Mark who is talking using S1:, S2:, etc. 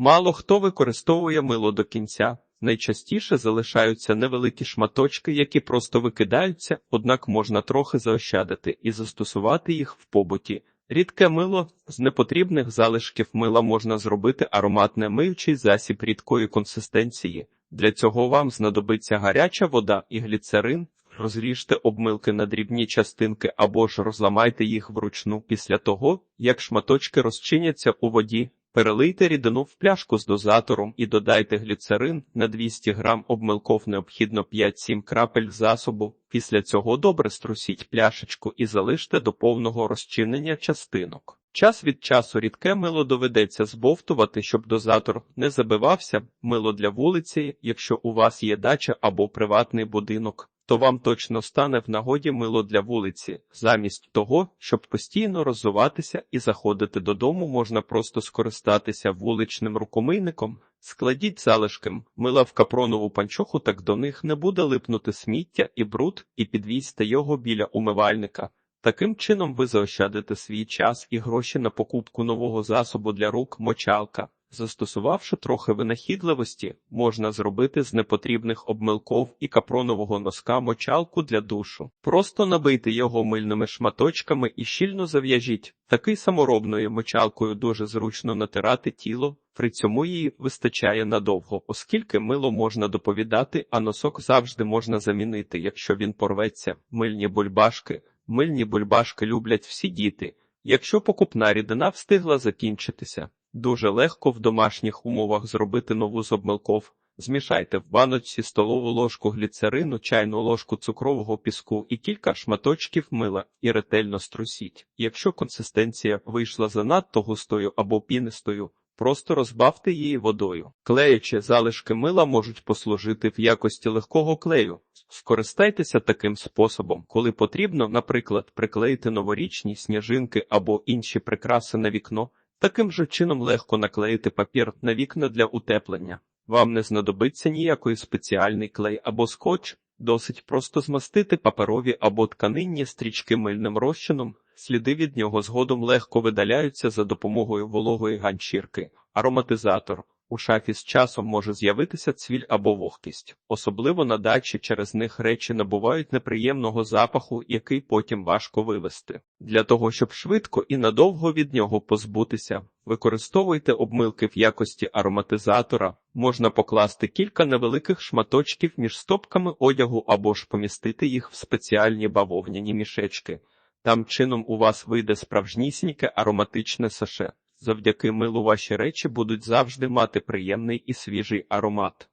S1: Мало хто використовує мило до кінця. Найчастіше залишаються невеликі шматочки, які просто викидаються, однак можна трохи заощадити і застосувати їх в побуті. Рідке мило з непотрібних залишків мила можна зробити ароматне миючий засіб рідкої консистенції. Для цього вам знадобиться гаряча вода і гліцерин. Розріжте обмилки на дрібні частинки або ж розламайте їх вручну після того, як шматочки розчиняться у воді. Перелийте рідину в пляшку з дозатором і додайте гліцерин на 200 грам обмилков необхідно 5-7 крапель засобу. Після цього добре струсіть пляшечку і залиште до повного розчинення частинок. Час від часу рідке мило доведеться збовтувати, щоб дозатор не забивався. Мило для вулиці, якщо у вас є дача або приватний будинок, то вам точно стане в нагоді мило для вулиці. Замість того, щоб постійно роззуватися і заходити додому, можна просто скористатися вуличним рукомийником. Складіть залишки мила в капронову панчоху, так до них не буде липнути сміття і бруд, і підвізьте його біля умивальника. Таким чином ви заощадите свій час і гроші на покупку нового засобу для рук мочалка. Застосувавши трохи винахідливості, можна зробити з непотрібних обмилков і капронового носка мочалку для душу. Просто набийте його мильними шматочками і щільно зав'яжіть. Такий саморобною мочалкою дуже зручно натирати тіло, при цьому її вистачає надовго, оскільки мило можна доповідати, а носок завжди можна замінити, якщо він порветься. Мильні бульбашки. Мильні бульбашки люблять всі діти. Якщо покупна рідина встигла закінчитися, дуже легко в домашніх умовах зробити нову з обмилков. Змішайте в баночці столову ложку гліцерину, чайну ложку цукрового піску і кілька шматочків мила і ретельно струсіть. Якщо консистенція вийшла занадто густою або пінистою, просто розбавте її водою. Клеючі залишки мила можуть послужити в якості легкого клею. Скористайтеся таким способом, коли потрібно, наприклад, приклеїти новорічні сніжинки або інші прикраси на вікно. Таким же чином легко наклеїти папір на вікна для утеплення. Вам не знадобиться ніякий спеціальний клей або скотч, досить просто змастити паперові або тканинні стрічки мильним розчином, сліди від нього згодом легко видаляються за допомогою вологої ганчірки. Ароматизатор у шафі з часом може з'явитися цвіль або вогкість. Особливо на дачі через них речі набувають неприємного запаху, який потім важко вивести. Для того, щоб швидко і надовго від нього позбутися, використовуйте обмилки в якості ароматизатора, можна покласти кілька невеликих шматочків між стопками одягу або ж помістити їх в спеціальні бавовняні мішечки. Там чином у вас вийде справжнісіньке ароматичне саше. Завдяки милу ваші речі будуть завжди мати приємний і свіжий аромат.